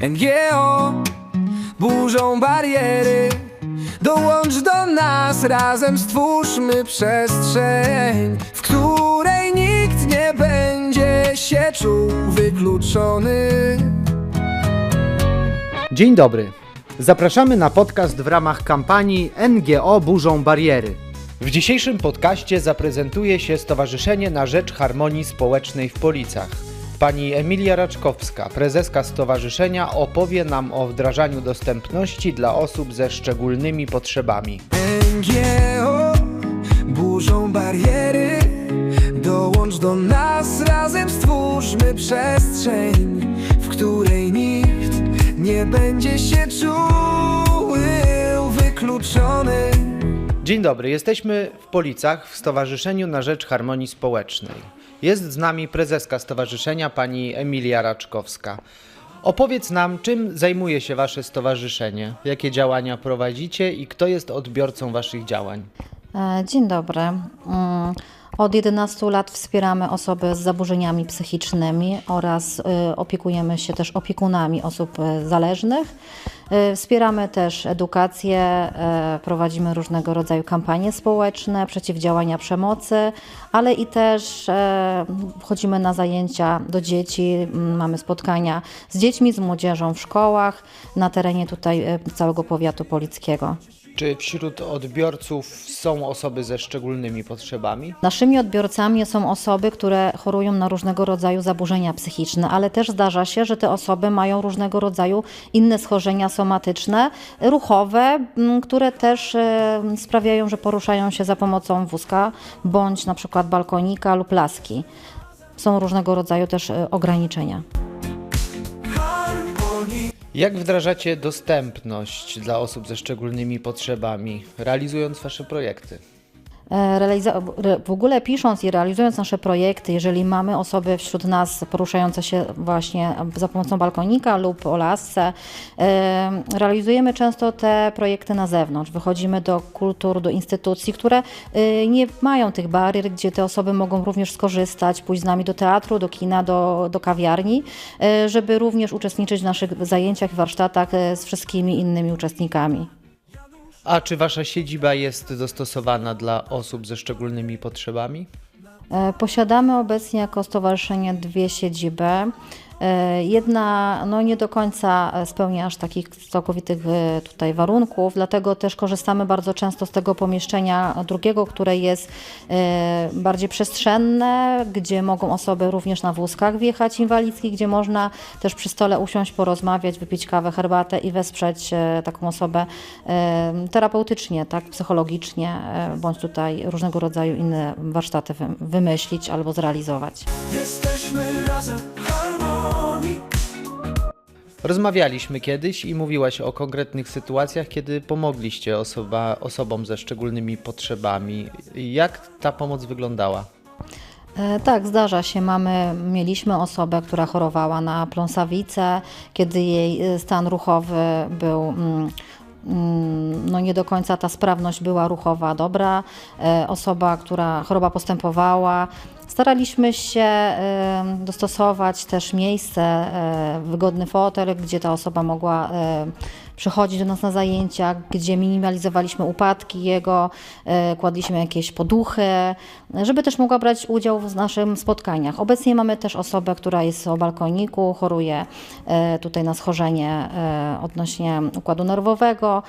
NGO burzą bariery Dołącz do nas, razem stwórzmy przestrzeń W której nikt nie będzie się czuł wykluczony Dzień dobry. Zapraszamy na podcast w ramach kampanii NGO Burzą Bariery. W dzisiejszym podcaście zaprezentuje się Stowarzyszenie na Rzecz Harmonii Społecznej w Policach. Pani Emilia Raczkowska, prezeska stowarzyszenia, opowie nam o wdrażaniu dostępności dla osób ze szczególnymi potrzebami. NGO burzą bariery Dołącz do nas, razem stwórzmy przestrzeń W której nikt nie będzie się czuł wykluczony Dzień dobry, jesteśmy w Policach w Stowarzyszeniu na Rzecz Harmonii Społecznej. Jest z nami prezeska stowarzyszenia pani Emilia Raczkowska. Opowiedz nam, czym zajmuje się Wasze stowarzyszenie, jakie działania prowadzicie i kto jest odbiorcą Waszych działań. E, Dzień dobry. Mm, Od 11 lat wspieramy osoby z zaburzeniami psychicznymi oraz y, opiekujemy się też opiekunami osób y, zależnych. Y, Wspieramy też edukację, e, prowadzimy różnego rodzaju kampanie społeczne, przeciwdziałania przemocy, ale i też e, wchodzimy na zajęcia do dzieci, m, mamy spotkania z dziećmi, z młodzieżą w szkołach na terenie tutaj e, całego powiatu polickiego. Czy wśród odbiorców są osoby ze szczególnymi potrzebami? Naszymi odbiorcami są osoby, które chorują na różnego rodzaju zaburzenia psychiczne, ale też zdarza się, że te osoby mają różnego rodzaju inne schorzenia somatyczne, ruchowe, które też e, sprawiają, że poruszają się za pomocą wózka bądź na przykład balkonika lub laski. Są różnego rodzaju też e, ograniczenia. Jak wdrażacie dostępność dla osób ze szczególnymi potrzebami, realizując Wasze projekty? E, w ogóle pisząc i realizując nasze projekty, jeżeli mamy osoby wśród nas poruszające się właśnie za pomocą balkonika lub o lasce, e, realizujemy często te projekty na zewnątrz. Wychodzimy do kultur, do instytucji, które e, nie mają tych barier, gdzie te osoby mogą również skorzystać, pójść z nami do teatru, do kina, do, do kawiarni, żeby również uczestniczyć w naszych zajęciach, warsztatach e, z wszystkimi innymi uczestnikami. A czy Wasza siedziba jest dostosowana dla osób ze szczególnymi potrzebami? E, Posiadamy obecnie jako stowarzyszenie dwie siedziby. E, Jedna no, nie do końca spełnia aż takich całkowitych e, tutaj warunków, dlatego też korzystamy bardzo często z tego pomieszczenia drugiego, które jest e, bardziej przestrzenne, gdzie mogą osoby również na wózkach wjechać inwalidzkich, gdzie można też przy stole usiąść, porozmawiać, wypić kawę, herbatę i wesprzeć taką osobę terapeutycznie, tak, psychologicznie, bądź tutaj różnego rodzaju inne warsztaty wy- wymyślić albo zrealizować. Jesteśmy razem Rozmawialiśmy kiedyś i mówiłaś o konkretnych sytuacjach, kiedy pomogliście osoba, osobom ze szczególnymi potrzebami. Jak ta pomoc wyglądała? E, Tak, zdarza się. Mamy, mieliśmy osobę, która chorowała na pląsawicę, kiedy jej e, stan ruchowy był. mm, mm, No nie do końca ta sprawność była ruchowa dobra. E, Osoba, która choroba postępowała. Staraliśmy się dostosować też miejsce, e, wygodny fotel, gdzie ta osoba mogła e, przychodzić do nas na zajęcia, gdzie minimalizowaliśmy upadki jego, e, kładliśmy jakieś poduchy, żeby też mogła brać udział w naszych spotkaniach. Obecnie mamy też osobę, która jest o balkoniku, choruje tutaj na schorzenie odnośnie układu nerwowego.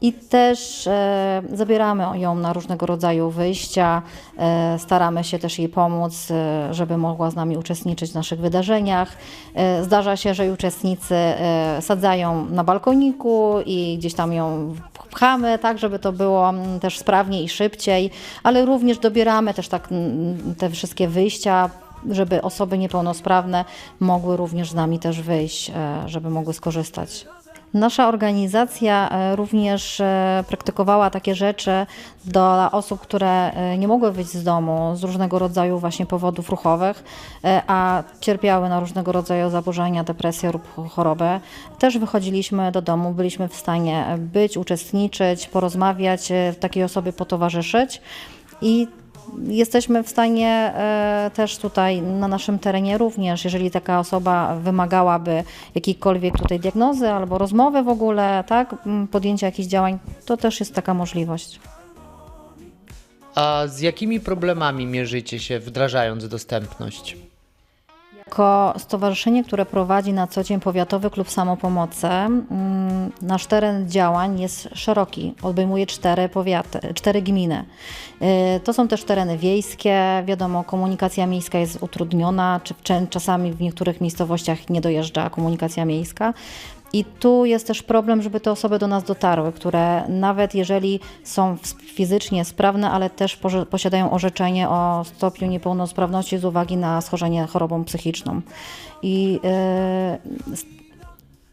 I też e, zabieramy ją na różnego rodzaju wyjścia, e, staramy się też jej pomóc, e, żeby mogła z nami uczestniczyć w naszych wydarzeniach. E, zdarza się, że uczestnicy e, sadzają na balkoniku i gdzieś tam ją pchamy, tak, żeby to było mm, też sprawniej i szybciej, ale również dobieramy też tak mm, te wszystkie wyjścia, żeby osoby niepełnosprawne mogły również z nami też wyjść, e, żeby mogły skorzystać. Nasza organizacja e, również e, praktykowała takie rzeczy dla osób, które e, nie mogły wyjść z domu z różnego rodzaju właśnie powodów ruchowych, a cierpiały na różnego rodzaju zaburzenia, depresję lub chorobę. Też wychodziliśmy do domu, byliśmy w stanie być, uczestniczyć, porozmawiać, takiej osobie potowarzyszyć i Jesteśmy w stanie e, też tutaj na naszym terenie również, jeżeli taka osoba wymagałaby jakiejkolwiek tutaj diagnozy albo rozmowy w ogóle, tak, podjęcia jakichś działań, to też jest taka możliwość. A z jakimi problemami mierzycie się wdrażając dostępność? Jako stowarzyszenie, które prowadzi na co dzień Powiatowy Klub Samopomocy, mm, nasz teren działań jest szeroki, obejmuje cztery powiaty, cztery gminy. Y, To są też tereny wiejskie, wiadomo, komunikacja miejska jest utrudniona, czy czasami w niektórych miejscowościach nie dojeżdża komunikacja miejska. I tu jest też problem, żeby te osoby do nas dotarły, które nawet jeżeli są fizycznie sprawne, ale też posiadają orzeczenie o stopniu niepełnosprawności z uwagi na schorzenie chorobą psychiczną. I s-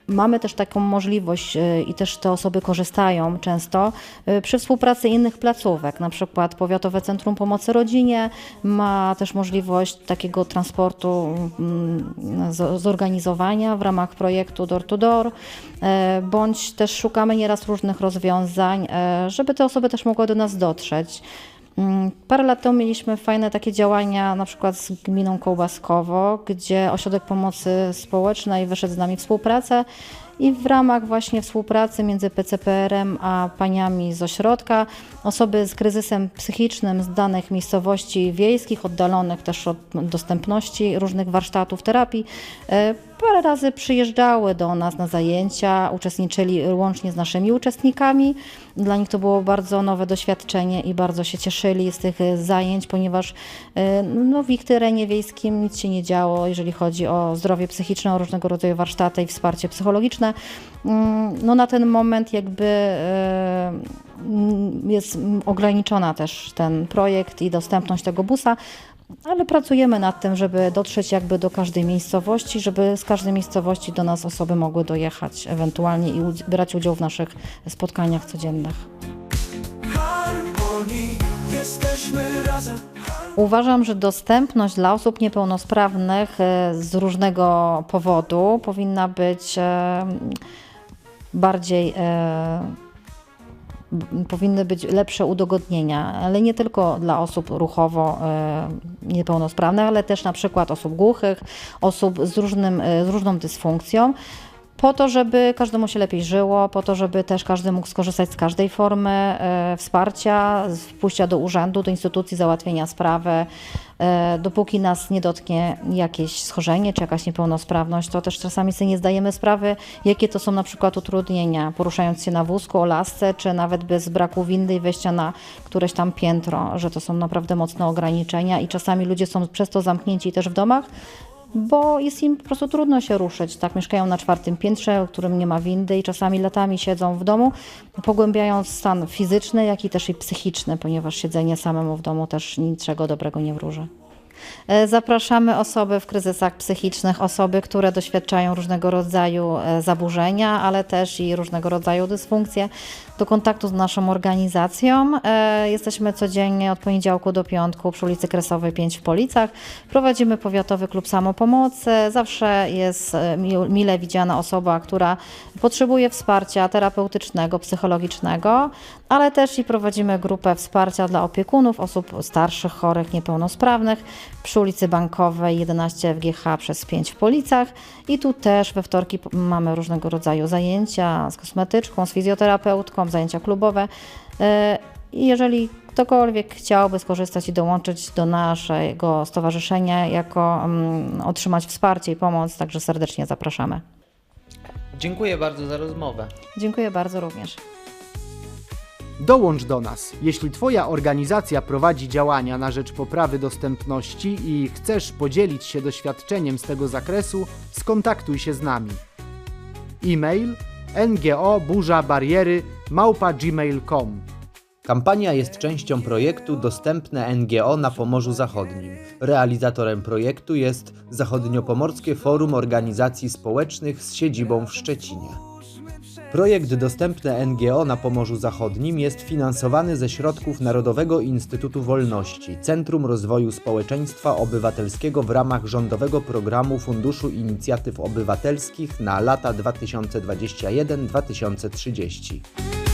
Mamy też taką możliwość y, i też te osoby korzystają często y, przy współpracy innych placówek, na przykład Powiatowe Centrum Pomocy Rodzinie ma też możliwość takiego transportu mm, zorganizowania w ramach projektu Door to Door, e, bądź też szukamy nieraz różnych rozwiązań, e, żeby te osoby też mogły do nas dotrzeć. Mm, Parę lat temu mieliśmy fajne takie działania, na przykład z gminą Kołbaskowo, gdzie Ośrodek Pomocy Społecznej wyszedł z nami współpracę i w ramach właśnie współpracy między PCPR-em a paniami z ośrodka osoby z kryzysem psychicznym z danych miejscowości wiejskich, oddalonych też od dostępności różnych warsztatów terapii, e, parę razy przyjeżdżały do nas na zajęcia, uczestniczyli łącznie z naszymi uczestnikami. Dla nich to było bardzo nowe doświadczenie i bardzo się cieszyli z tych zajęć, ponieważ e, no, w ich terenie wiejskim nic się nie działo, jeżeli chodzi o zdrowie psychiczne, o różnego rodzaju warsztaty i wsparcie psychologiczne. Mm, No na ten moment jakby e, jest ograniczona też ten projekt i dostępność tego busa, ale pracujemy nad tym, żeby dotrzeć jakby do każdej miejscowości, żeby z każdej miejscowości do nas osoby mogły dojechać ewentualnie i brać udział w naszych spotkaniach codziennych. harmonii Jesteśmy razem Uważam, że dostępność dla osób niepełnosprawnych e, z różnego powodu powinna być e, bardziej. Powinny być lepsze udogodnienia, ale nie tylko dla osób ruchowo e, niepełnosprawnych, ale też na przykład osób głuchych, osób z, różnym, e, z różną dysfunkcją. Po to, żeby każdemu się lepiej żyło, po to, żeby też każdy mógł skorzystać z każdej formy e, wsparcia, z pójścia do urzędu, do instytucji, załatwienia sprawy. E, dopóki nas nie dotknie jakieś schorzenie czy jakaś niepełnosprawność, to też czasami sobie nie zdajemy sprawy, jakie to są na przykład utrudnienia, poruszając się na wózku, o lasce, czy nawet bez braku windy i wejścia na któreś tam piętro, że to są naprawdę mocne ograniczenia i czasami ludzie są przez to zamknięci też w domach, bo jest im po prostu trudno się ruszyć. Tak, mieszkają na czwartym piętrze, w którym nie ma windy i czasami latami siedzą w domu, pogłębiając stan fizyczny, jak i też i psychiczny, ponieważ siedzenie samemu w domu też niczego dobrego nie wróży. E, Zapraszamy osoby w kryzysach psychicznych, osoby, które doświadczają różnego rodzaju e, zaburzenia, ale też i różnego rodzaju dysfunkcje, do kontaktu z naszą organizacją. E, Jesteśmy codziennie od poniedziałku do piątku przy ulicy Kresowej 5 w Policach. Prowadzimy Powiatowy Klub Samopomocy. Zawsze jest mi- mile widziana osoba, która potrzebuje wsparcia terapeutycznego, psychologicznego, ale też i prowadzimy grupę wsparcia dla opiekunów osób starszych, chorych, niepełnosprawnych przy ulicy Bankowej 11 FGH przez 5 w Policach i tu też we wtorki mamy różnego rodzaju zajęcia z kosmetyczką, z fizjoterapeutką, zajęcia klubowe. E, I jeżeli ktokolwiek chciałby skorzystać i dołączyć do naszego stowarzyszenia, jako mm, otrzymać wsparcie i pomoc, także serdecznie zapraszamy. Dziękuję bardzo za rozmowę. Dziękuję bardzo również. Dołącz do nas, jeśli Twoja organizacja prowadzi działania na rzecz poprawy dostępności i chcesz podzielić się doświadczeniem z tego zakresu, skontaktuj się z nami. E-mail ngo burza bariery Kampania jest częścią projektu Dostępne NGO na Pomorzu Zachodnim. Realizatorem projektu jest Zachodniopomorskie Forum Organizacji Społecznych z siedzibą w Szczecinie. Projekt Dostępne NGO na Pomorzu Zachodnim jest finansowany ze środków Narodowego Instytutu Wolności, Centrum Rozwoju Społeczeństwa Obywatelskiego w ramach rządowego programu Funduszu Inicjatyw Obywatelskich na lata 2021-2030.